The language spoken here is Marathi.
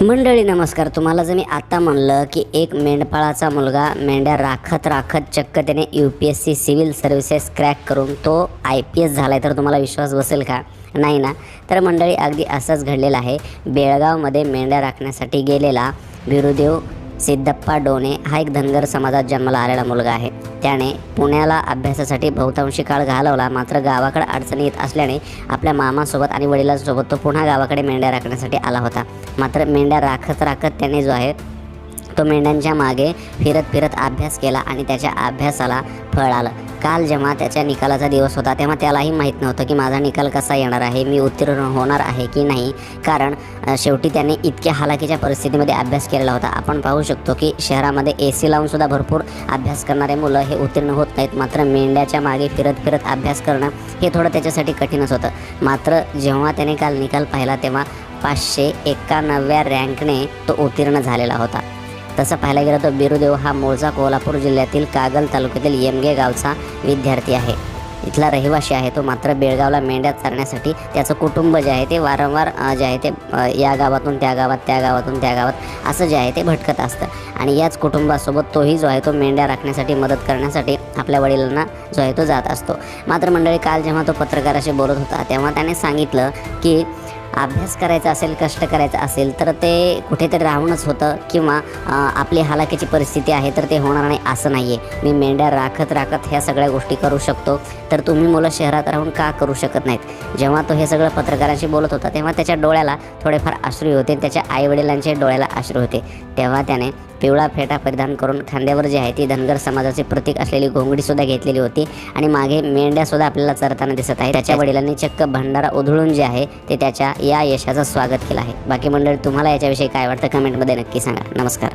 मंडळी नमस्कार. तुम्हाला जर मी आता म्हणलं की एक मेंढपाळाचा मुलगा मेंढ्या राखत राखत चक्क त्याने U P S C civil services crack करून तो आय पी एस झाला आहे तर तुम्हाला विश्वास बसेल का? नाही ना? तर मंडळी अगदी असंच घडलेलं आहे. बेळगावमध्ये मेंढ्या राखण्यासाठी गेलेला बिरुदेव सिद्धप्पा डोणे हा एक धनगर समाजात जन्माला आलेला मुलगा आहे. त्याने पुण्याला अभ्यासासाठी बहुतांशी काळ घालवला मात्र गावाकडे अडचणी येत असल्याने आपल्या मामासोबत आणि वडिलांसोबत तो पुन्हा गावाकडे मेंढ्या राखण्यासाठी आला होता. मात्र मेंढ्या राखत राखत त्याने जो आहे तो मेंढ्यांच्या मागे फिरत फिरत अभ्यास केला आणि त्याच्या अभ्यासाला फळ आलं. काल जेव्हा त्याच्या निकालाचा दिवस होता तेव्हा त्यालाही माहीत नव्हतं की माझा निकाल कसा येणार आहे मी उत्तीर्ण होणार आहे की नाही. कारण शेवटी त्याने इतक्या हालाकीच्या परिस्थितीमध्ये अभ्यास केलेला होता. आपण पाहू शकतो की शहरामध्ये ए सी लावूनसुद्धा भरपूर अभ्यास करणारे मुलं हे उत्तीर्ण होत नाहीत. मात्र मेंढ्याच्या मागे फिरत फिरत अभ्यास करणं हे थोडं त्याच्यासाठी कठीणच होतं. मात्र जेव्हा त्याने काल निकाल पाहिला तेव्हा पाचशे एकाण्णव्या रँकने तो उत्तीर्ण झालेला होता. तसं पाहायला गेलं तर बिरुदेव हा मूळचा कोल्हापूर जिल्ह्यातील कागल तालुक्यातील येमगे गावचा विद्यार्थी आहे. इथला रहिवासी आहे. तो मात्र बेळगावला मेंढ्या चरण्यासाठी त्याचं कुटुंब जे आहे ते वारंवार जे आहे ते या गावातून त्या गावात त्या गावातून त्या गावात असं जे आहे ते भटकत असतं. आणि याच कुटुंबासोबत तोही जो आहे तो मेंढ्या राखण्यासाठी मदत करण्यासाठी आपल्या वडिलांना जो आहे तो जात असतो. मात्र मंडळी काल जेव्हा तो पत्रकाराशी बोलत होता तेव्हा त्याने सांगितलं की अभ्यास करायचा असेल कष्ट करायचं असेल तर ते कुठेतरी राहूनच होतं किंवा आपली हालाकीची परिस्थिती आहे तर ते होणार नाही असं नाही आहे मी मेंढ्या राखत राखत ह्या सगळ्या गोष्टी करू शकतो. तर तुम्ही मुलं शहरात राहून का करू शकत नाहीत? जेव्हा तो हे सगळं पत्रकारांशी बोलत होता तेव्हा त्याच्या डोळ्याला थोडेफार अश्रू होते त्याच्या आईवडिलांच्या डोळ्याला अश्रू होते. तेव्हा त्याने पिवळा फेटा परिधान करून खांद्यावर जी आहे ती धनगर समाजाचे प्रतीक असलेली घोंगडीसुद्धा घेतलेली होती. आणि मागे मेंढ्यासुद्धा आपल्याला चरताना दिसत आहे त्याच्या वडिलांनी चक्क भंडारा उधळून जे आहे ते त्याच्या या यशाचं स्वागत केलं आहे. बाकी मंडळी तुम्हाला याच्याविषयी काय वाटतं? कमेंटमध्ये नक्की सांगा. नमस्कार.